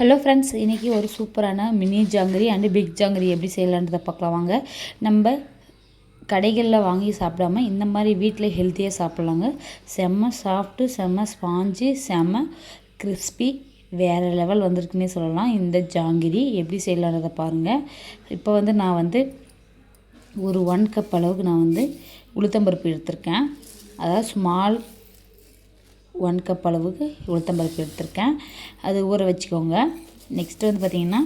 Hello friends இன்றைக்கி ஒரு சூப்பரான mini jangiri and big jangiri எப்படி செய்யலான்றதை பார்க்கலாம் வாங்க. நம்ம கடைகளில் வாங்கி சாப்பிடாம இந்த மாதிரி வீட்டில் ஹெல்த்தியாக சாப்பிட்லாங்க. செம்ம சாஃப்ட்டு செம்ம ஸ்பாஞ்சு செம்ம கிறிஸ்பி வேறு லெவல் வந்திருக்குன்னே சொல்லலாம். இந்த ஜாங்கிரி எப்படி செய்யலான்றதை பாருங்கள் இப்போ வந்து நான் வந்து ஒரு ஒன் கப் அளவுக்கு நான் வந்து உளுத்தம்பருப்பு எடுத்திருக்கேன். அதாவது ஸ்மால் ஒன் கப் அளவுக்கு உளுத்தம்பருப்பு எடுத்திருக்கேன். அது ஊற வச்சுக்கோங்க. நெக்ஸ்ட்டு வந்து பார்த்திங்கன்னா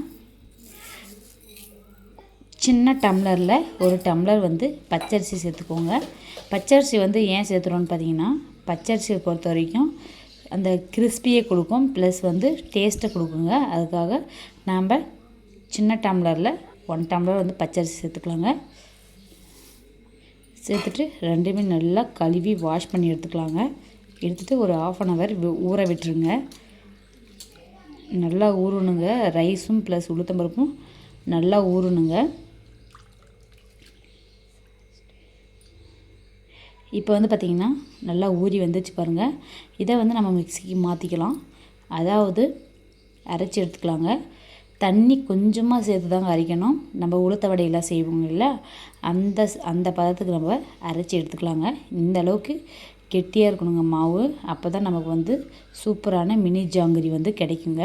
சின்ன டம்ளரில் ஒரு டம்ளர் வந்து பச்சரிசி சேர்த்துக்கோங்க. பச்சரிசி வந்து ஏன் சேர்த்துறோன்னு பார்த்தீங்கன்னா பச்சரிசியை பொறுத்த வரைக்கும் அந்த கிறிஸ்பியை கொடுக்கும் ப்ளஸ் வந்து டேஸ்ட்டை கொடுக்குங்க. அதுக்காக நாம் சின்ன டம்ளரில் ஒன் டம்ளர் வந்து பச்சரிசி சேர்த்துக்கலாங்க. சேர்த்துட்டு ரெண்டுமே நல்லா கழுவி வாஷ் பண்ணி எடுத்துக்கலாங்க. எடுத்துகிட்டு ஒரு ஆஃப் அன் ஹவர் ஊற விட்டுருங்க. நல்லா ஊறணுங்க. ரைஸும் ப்ளஸ் உளுத்தம்பருப்பும் நல்லா ஊறணுங்க. இப்போ வந்து பார்த்திங்கன்னா நல்லா ஊறி வந்துச்சு பாருங்கள் இதை வந்து நம்ம மிக்சிக்கு மாற்றிக்கலாம் அதாவது அரைச்சி எடுத்துக்கலாங்க. தண்ணி கொஞ்சமாக சேர்த்து தாங்க அரைக்கணும். நம்ம உளுத்த வடையெல்லாம் செய்வோங்க இல்லை? அந்த அந்த பதத்துக்கு நம்ம அரைச்சி எடுத்துக்கலாங்க. இந்த அளவுக்கு கெட்டியாக இருக்கணுங்க மாவு. அப்போ தான் நமக்கு வந்து சூப்பரான மினி ஜாங்கிரி வந்து கிடைக்குங்க.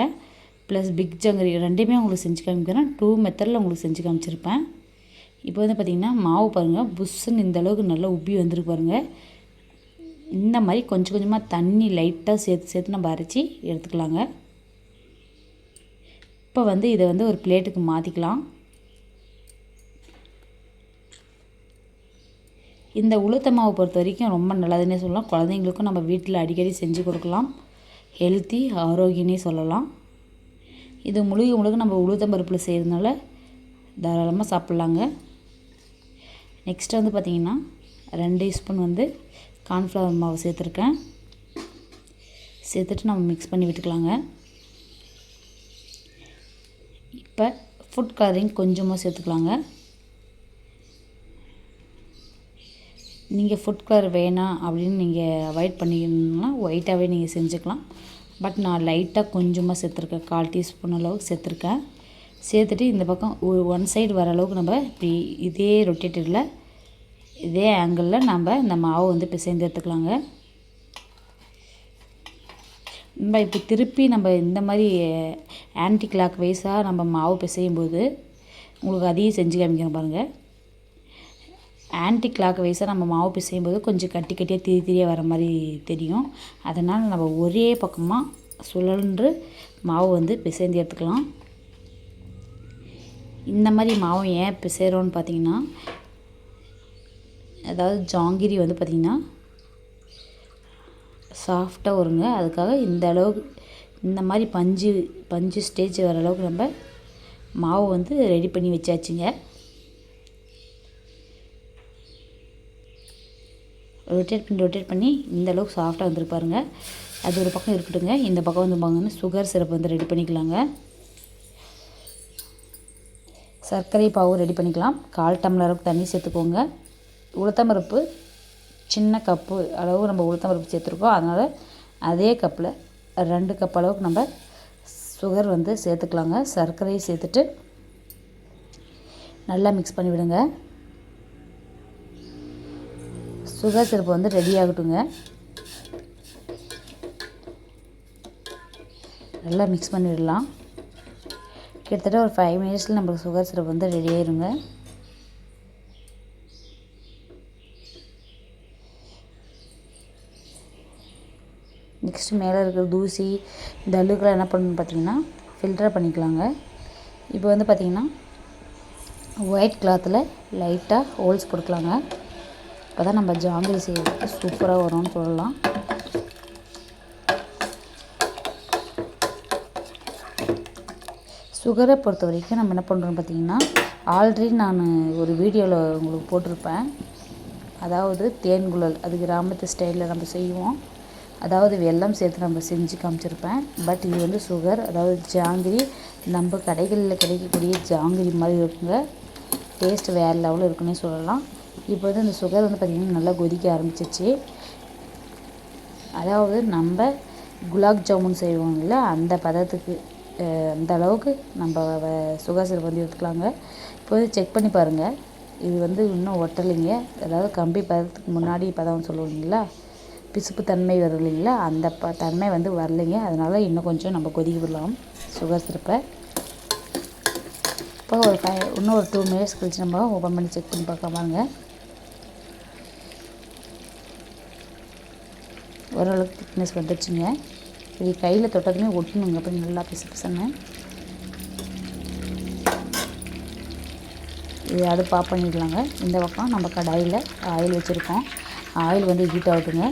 ப்ளஸ் பிக் ஜாங்கிரி ரெண்டுமே உங்களுக்கு செஞ்சு காமிக்கிறேன். டூ மெத்தடில் உங்களுக்கு செஞ்சு காமிச்சிருப்பேன். இப்போ வந்து பார்த்திங்கன்னா மாவு பாருங்கள் புஷ்ஷுன்னு இந்த அளவுக்கு நல்லா உப்பி வந்துருக்கு பாருங்கள் இந்த மாதிரி கொஞ்சம் கொஞ்சமாக தண்ணி லைட்டாக சேர்த்து சேர்த்து நம்ம அரைச்சி எடுத்துக்கலாங்க. இப்போ வந்து இதை வந்து ஒரு பிளேட்டுக்கு மாற்றிக்கலாம் இந்த உளுத்த மாவு பொறுத்த வரைக்கும் ரொம்ப நல்லதுன்னே சொல்லலாம். குழந்தைங்களுக்கும் நம்ம வீட்டில் அடிக்கடி செஞ்சு கொடுக்கலாம். ஹெல்த்தி ஆரோக்கியன்னே சொல்லலாம். இது முழுக முழுக நம்ம உளுத்தம் பருப்பில் செய்கிறதுனால தாராளமாக சாப்பிட்லாங்க. நெக்ஸ்ட் வந்து பார்த்திங்கன்னா ரெண்டு ஸ்பூன் வந்து கார்ன்ஃப்ளவர் மாவு சேர்த்துருக்கேன். சேர்த்துட்டு நம்ம மிக்ஸ் பண்ணி விட்டுக்கலாங்க. இப்போ ஃபுட் கலரிங் கொஞ்சமாக சேர்த்துக்கலாங்க. நீங்கள் ஃபுட் கலர் வேணாம் அப்படின்னு நீங்கள் அவாய்ட் பண்ணிக்கணும்னா ஒயிட்டாகவே நீங்கள் செஞ்சுக்கலாம். பட் நான் லைட்டாக கொஞ்சமாக சேர்த்துருக்கேன். கால் டீஸ்பூன் அளவுக்கு சேர்த்துருக்கேன். சேர்த்துட்டு இந்த பக்கம் ஒரு ஒன் சைடு வர அளவுக்கு நம்ம இப்படி இதே ரொட்டேட்டரில் இதே ஆங்கிளில் நம்ம இந்த மாவு வந்து இப்போ சேர்ந்து எடுத்துக்கலாங்க. நம்ம இப்போ திருப்பி நம்ம இந்த மாதிரி ஆன்டி கிளாக் வைஸாக நம்ம மாவு பிசையும் போது உங்களுக்கு அதையும் செஞ்சு காமிக்கிறேன் பாருங்கள் ஆன்டி கிளாக் வைஸாக நம்ம மாவு பிசையும் போது கொஞ்சம் கட்டி கட்டியாக திரி திரியாக வர மாதிரி தெரியும். அதனால் நம்ம ஒரே பக்கமாக சுழன்று மாவு வந்து பிசைந்து எடுத்துக்கலாம். இந்த மாதிரி மாவு ஏன் பிசைகிறோன்னு பார்த்தீங்கன்னா அதாவது ஜாங்கிரி வந்து பார்த்திங்கன்னா சாஃப்டாக வருங்க. அதுக்காக இந்த அளவுக்கு இந்த மாதிரி பஞ்சு பஞ்சு ஸ்டேஜ் வர அளவுக்கு நம்ம மாவு வந்து ரெடி பண்ணி வச்சாச்சுங்க. ரொட்டேட் பண்ணி ரொட்டேட் பண்ணி இந்த அளவுக்கு வந்துருக்கு வந்துருப்பாருங்க அது ஒரு பக்கம் இருக்கட்டுங்க இந்த பக்கம் வந்து பாங்கன்னு சுகர் சிரப் வந்து ரெடி பண்ணிக்கலாங்க. சர்க்கரை பாவு ரெடி பண்ணிக்கலாம். கால் டம்ளருக்கு தண்ணி சேர்த்துக்கோங்க. உளுத்தம்பருப்பு சின்ன கப்பு அளவு நம்ம உளுத்தம்பருப்பு சேர்த்துருக்கோம். அதனால் அதே கப்பில் ரெண்டு கப் அளவுக்கு நம்ம சுகர் வந்து சேர்த்துக்கலாங்க. சர்க்கரையை சேர்த்துட்டு நல்லா மிக்ஸ் பண்ணி விடுங்க. சுகர் சிரப்பு வந்து ரெடி ஆகட்டுங்க. நல்லா மிக்ஸ் பண்ணிடலாம். கிட்டத்தட்ட ஒரு ஃபைவ் மினிட்ஸில் நம்மளுக்கு சுகர் சிரப் வந்து ரெடி ஆயிருங்க. நெக்ஸ்ட்டு மேலே இருக்கிற தூசி இந்த அழுக்கெலாம் என்ன பண்ணணும்னு பார்த்தீங்கன்னா ஃபில்டர் பண்ணிக்கலாங்க. இப்போ வந்து பார்த்திங்கன்னா ஒயிட் கிளாத்தில் லைட்டாக ஹோல்ஸ் கொடுக்கலாங்க அப்போ தான் நம்ம ஜாங்கிரி செய்யறதுக்கு சூப்பராக வரும்னு சொல்லலாம். சுகரை பொறுத்த வரைக்கும் நம்ம என்ன பண்ணுறோம் பார்த்திங்கன்னா ஆல்ரெடி நான் ஒரு வீடியோவில் உங்களுக்கு போட்டிருப்பேன். அதாவது தேன்குழல் அது கிராமத்து ஸ்டைலில் நம்ம செய்வோம். அதாவது வெள்ளம் சேர்த்து நம்ம செஞ்சு காமிச்சிருப்பேன். பட் இது வந்து சுகர் அதாவது ஜாங்கிரி நம்ம கடைகளில் கிடைக்கக்கூடிய ஜாங்கிரி மாதிரி இருக்குங்க. டேஸ்ட் வேறு லெவலில் இருக்குன்னே சொல்லலாம். இப்போ வந்து அந்த சுகர் வந்து பார்த்திங்கன்னா நல்லா கொதிக்க ஆரம்பிச்சிச்சு அதாவது நம்ம குலாப் ஜாமுன் செய்வோம்ல அந்த பதத்துக்கு அந்த அளவுக்கு நம்ம சுகர் சிறப்பு வந்து எடுத்துக்கலாங்க. இப்போ வந்து செக் பண்ணி பாருங்கள் இது வந்து இன்னும் ஒட்டலைங்க. அதாவது கம்பி பதத்துக்கு முன்னாடி பதம் சொல்லுவோம் இல்லைங்களா? பிசுப்பு தன்மை வரும் இல்லைங்களா? அந்த ப தன்மை வந்து வரலைங்க. அதனால் இன்னும் கொஞ்சம் நம்ம கொதிக்க விடலாம் சுகர் சிறப்பை இப்போ ஒரு ஃபை இன்னும் ஒரு டூ மினிட்ஸ் கழிச்சு நம்ம ஓப்பன் பண்ணி செக் பண்ணி பார்க்க பாருங்கள் ஓரளவுக்கு திக்னஸ் வந்துடுச்சுங்க. இது கையில் தொட்டதுமே ஒட்டணுங்க. அப்படி நல்லா பிசு பிசுங்க இது அடுப்பு ஆஃப் பண்ணிடலாங்க. இந்த பக்கம் நம்ம கடாயில் ஆயில் வச்சுருக்கோம். ஆயில் வந்து ஹீட் ஆகுதுங்க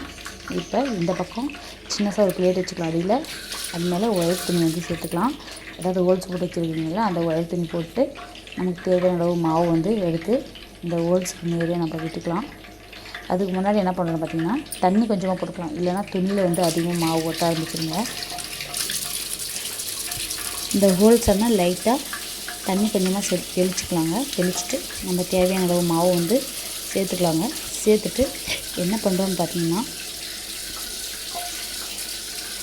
இப்போ இந்த பக்கம் சின்னதாக ஒரு பிளேட் வச்சுக்கலாம். அடியில். அது மேலே ஒயர் துணி வந்து சேர்த்துக்கலாம். ஏதாவது ஹோல்ஸ் போட்டு வச்சுருக்கீங்களா அந்த ஒயர் துணி போட்டு நமக்கு தேவையான அளவு மாவு வந்து எடுத்து இந்த ஹோல்ஸுக்கு நேரே நம்ம விட்டுக்கலாம். அதுக்கு முன்னாடி என்ன பண்ணணும் பார்த்திங்கன்னா தண்ணி கொஞ்சமாக போட்டுக்கலாம். இல்லைன்னா துணியில் வந்து அதிகமாக மாவு ஒட்ட ஆரம்பிச்சிருங்க இந்த ஹோல்ஸ் எல்லாம் லைட்டாக தண்ணி கொஞ்சமாக செ தெளிச்சிக்கலாங்க. தெளிச்சுட்டு நம்ம தேவையான அளவு மாவு வந்து சேர்த்துக்கலாங்க. சேர்த்துட்டு என்ன பண்ணுறோம்னு பார்த்தீங்கன்னா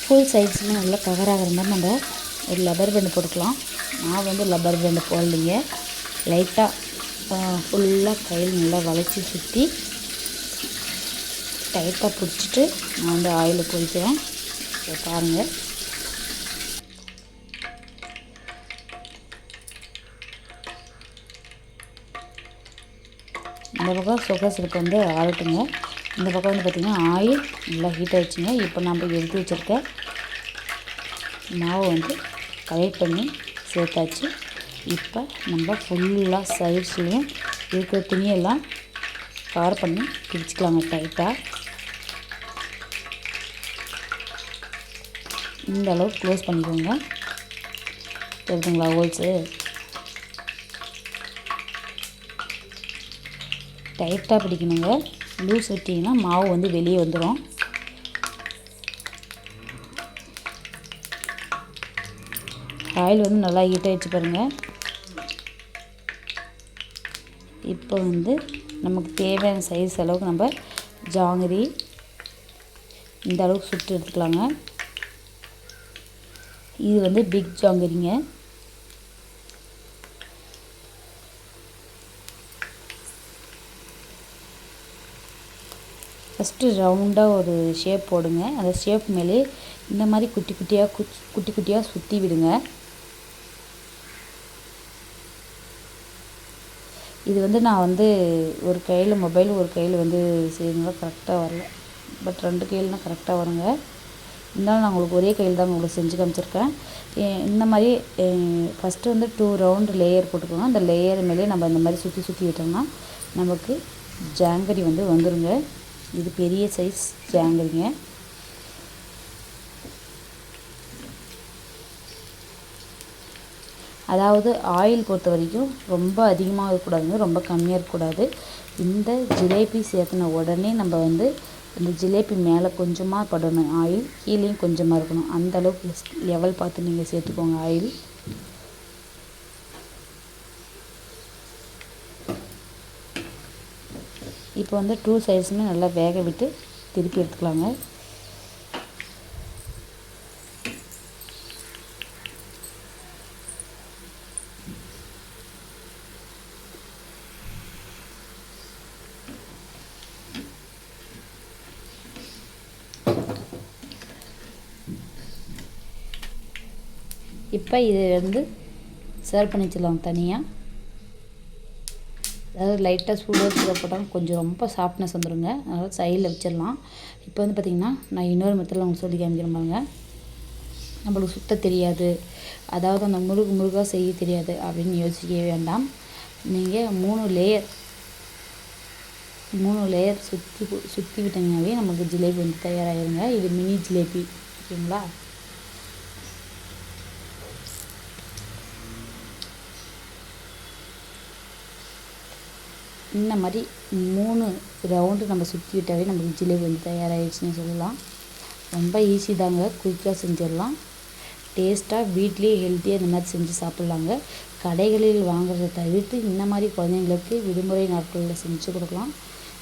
ஃபுல் சைட்ஸுமே நல்லா கவர் ஆகிற மாதிரி நம்ம ஒரு லப்பர் பேண்டு போட்டுக்கலாம். நான் வந்து லப்பர் பேண்டு போடலைங்க. லைட்டாக ஃபுல்லாக கையில் நல்லா வளைச்சி சுற்றி டைட்டாக பிடிச்சிட்டு நான் வந்து ஆயிலில் பொரிக்கிறேன் இப்போ பாருங்கள் இந்த பக்கம் சுகர் சிரப்பு வந்து ஆறட்டுங்க. இந்த பக்கம் வந்து பார்த்திங்கன்னா ஆயில் நல்லா ஹீட் ஆகிடுச்சுங்க இப்போ நம்ம எடுத்து வச்சுருக்க மாவை வந்து கலெக்ட் பண்ணி சேர்த்தாச்சு. இப்போ நம்ம ஃபுல்லாக சைட்ஸ்லேயும் இருக்கிற துணியெல்லாம் கவர் பண்ணி பிடிச்சிக்கலாங்க டைட்டாக இந்த அளவுக்கு க்ளோஸ் பண்ணிக்கோங்க. தெரியுதுங்களா ஹோல்ஸு டைட்டாக பிடிக்கணுங்க. லூஸ் விட்டிங்கன்னா மாவு வந்து வெளியே வந்துடும் ஆயில் வந்து நல்லா ஹீட் ஆகிடுச்சு பாருங்கள் இப்போ வந்து நமக்கு தேவையான சைஸ் அளவுக்கு நம்ம ஜாங்கிரி இந்த அளவுக்கு சுட்டு எடுத்துக்கலாங்க. இது வந்து பிக் ஜாங்கரிங்க. ஃபஸ்ட்டு ரவுண்டாக ஒரு ஷேப் போடுங்க. அந்த ஷேப் மேலே இந்த மாதிரி குட்டி குட்டியாக குச்சி குட்டி குட்டியாக சுற்றி விடுங்க. இது வந்து நான் வந்து ஒரு கையில் மொபைல் ஒரு கையில் வந்து செய்யணுங்களா கரெக்டாக வரல. பட் ரெண்டு கையில்னா கரெக்டாக வருங்க. இருந்தாலும் நான் உங்களுக்கு ஒரே கையில் தான் உங்களுக்கு செஞ்சு காமிச்சிருக்கேன். இந்த மாதிரி ஃபஸ்ட்டு வந்து டூ ரவுண்டு லேயர் போட்டுக்கோங்க. அந்த லேயர் மேலே நம்ம இந்த மாதிரி சுற்றி சுற்றி விட்டோம்னா நமக்கு ஜாங்கரி வந்து வந்துருங்க. இது பெரிய சைஸ் ஜாங்கரிங்க அதாவது ஆயில் பொறுத்த வரைக்கும் ரொம்ப அதிகமாக இருக்கக்கூடாதுங்க. ரொம்ப கம்மியாக இருக்கக்கூடாது. இந்த ஜிலேபி சேர்த்துன உடனே நம்ம வந்து இந்த ஜிலேபி மேலே கொஞ்சமாக படணும். ஆயில் கீழேயும் கொஞ்சமாக இருக்கணும். அந்த அளவுக்கு லெவல் பார்த்து நீங்கள் சேர்த்துக்கோங்க ஆயில். இப்போ வந்து டூ சைஸுமே நல்லா வேக விட்டு திருப்பி எடுத்துக்கலாங்க. இப்போ இது வந்து சர்வ் பண்ணி வச்சிடலாம் தனியாக அதாவது லைட்டாக சூடாக போட்டால் கொஞ்சம் ரொம்ப சாஃப்ட்னஸ் வந்துடுங்க அதனால் சைடில் வச்சிடலாம். இப்போ வந்து பார்த்திங்கன்னா நான் இன்னொரு மெத்தடில் உங்களுக்கு சொல்லி காமிக்கிறேன் பாருங்க. நம்மளுக்கு சுத்த தெரியாது. அதாவது அந்த முருகு முருகாக செய்ய தெரியாது அப்படின்னு யோசிக்க வேண்டாம். நீங்கள் மூணு லேயர் மூணு லேயர் சுற்றி சுற்றி விட்டிங்கனாவே நமக்கு ஜிலேபி வந்து தயாராகிருங்க இது மினி ஜிலேபி ஓகேங்களா இந்த மாதிரி மூணு ரவுண்டு நம்ம சுற்றி விட்டாவே நமக்கு ஜிலேபி வந்து தயாராகிடுச்சுன்னு சொல்லலாம். ரொம்ப ஈஸி தாங்க. குயிக்காக செஞ்சிடலாம். டேஸ்ட்டாக வீட்லேயே ஹெல்த்தியாக இந்த மாதிரி செஞ்சு சாப்பிட்லாங்க. கடைகளில் வாங்குறத தவிர்த்து இந்த மாதிரி குழந்தைங்களுக்கு விடுமுறை நாட்களில் செஞ்சு கொடுக்கலாம்.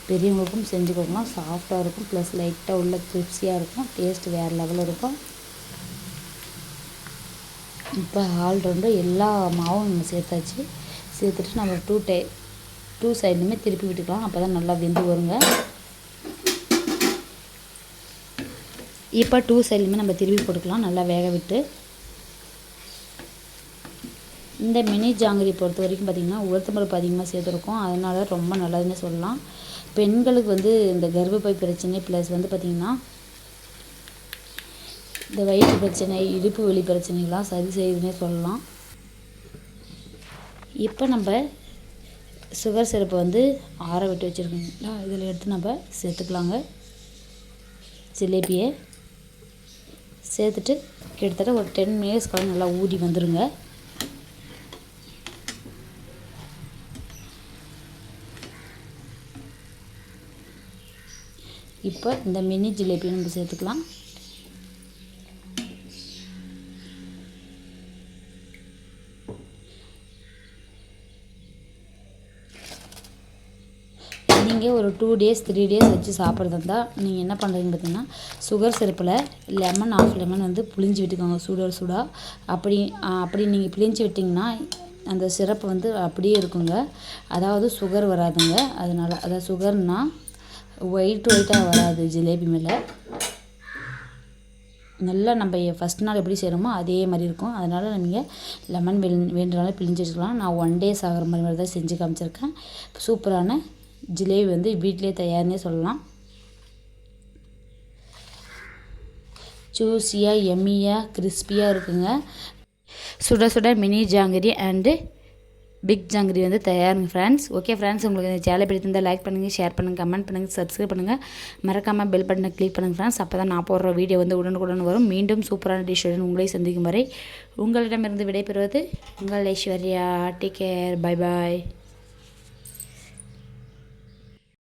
பெரியவங்களுக்கும் செஞ்சு கொடுக்கலாம். சாஃப்டாக இருக்கும். ப்ளஸ் லைட்டாக உள்ள கிரிப்ஸியாக இருக்கும். டேஸ்ட் வேறு லெவலில் இருக்கும். இப்போ ஆல்ரவுண்டு எல்லா மாவும் நம்ம சேர்த்தாச்சு. சேர்த்துட்டு நம்ம டூ டை டூ சைட்லையுமே திருப்பி விட்டுக்கலாம். அப்போ தான் நல்லா வெந்து வருங்க. இப்போ டூ சைட்லையுமே நம்ம திருப்பி போட்டுக்கலாம். நல்லா வேக விட்டு. இந்த மினி ஜாங்கிரி பொறுத்த வரைக்கும் பார்த்திங்கன்னா உளுத்தம்பருப்பு அதிகமாக சேர்த்துருக்கோம். அதனால் ரொம்ப நல்லதுன்னு சொல்லலாம். பெண்களுக்கு வந்து இந்த கர்ப்பப்பை பிரச்சனை ப்ளஸ் வந்து பார்த்திங்கன்னா இந்த வயிற்று பிரச்சனை இடுப்பு வலி பிரச்சனைகள்லாம் சரி செய்யுதுன்னே சொல்லலாம். இப்போ நம்ம சுகர் சிரப்பை வந்து ஆற விட்டு வச்சுருக்கீங்களா இதில் எடுத்து நம்ம சேர்த்துக்கலாங்க. ஜிலேபியை சேர்த்துட்டு கிட்டத்தட்ட ஒரு டென் மினிட்ஸ்க்காக நல்லா ஊறி வந்துடுங்க இப்போ இந்த மினி ஜிலேபியை நம்ம சேர்த்துக்கலாம். நீங்கள் ஒரு டூ டேஸ் த்ரீ டேஸ் வச்சு சாப்பிட்றதா இருந்தால் நீங்கள் என்ன பண்ணுறீங்கன்னு பார்த்தீங்கன்னா சுகர் செருப்பில் லெமன் ஆஃப் லெமன் வந்து புளிஞ்சு விட்டுக்கோங்க சூடோட சூடாக அப்படி அப்படி நீங்கள் பிழிஞ்சு விட்டிங்கன்னா அந்த சிரப்பு வந்து அப்படியே இருக்குங்க. அதாவது சுகர் வராதுங்க. அதனால் அதாவது சுகர்னால் ஒயிட் ஒயிட்டாக வராது ஜிலேபி மேலே. நல்லா நம்ம ஃபஸ்ட் நாள் எப்படி செய்கிறோமோ அதே மாதிரி இருக்கும். அதனால் நீங்கள் லெமன் வெ வேண்டுனாலும் பிழிஞ்சு வச்சுக்கலாம். நான் ஒன் டேஸ் ஆகிற மாதிரி மாதிரி தான் செஞ்சு காமிச்சிருக்கேன். சூப்பரான ஜிலேபி வந்து வீட்டிலே தயார்னே சொல்லலாம். ஜூஸியாக எம்மியாக கிறிஸ்பியாக இருக்குங்க. சுட சுட mini jangiri and big jangiri வந்து தயாருங்க ஃப்ரெண்ட்ஸ் ஓகே ஃப்ரெண்ட்ஸ் உங்களுக்கு இந்த சேனல் பிடித்திருந்தால் லைக் பண்ணுங்கள் ஷேர் பண்ணுங்கள் கமெண்ட் பண்ணுங்கள் சப்ஸ்கிரைப் பண்ணுங்கள் மறக்காமல் பெல் பட்டனை கிளிக் பண்ணுங்கள் ஃப்ரெண்ட்ஸ் அப்போ தான் நான் போடுற வீடியோ வந்து உடனுக்குடன் வரும். மீண்டும் சூப்பரான டிஷ்ஷுடன் உங்களை சந்திக்கும் வரை உங்களிடமிருந்து விடைபெறுவது உங்கள் Aishwarya. Take care bye bye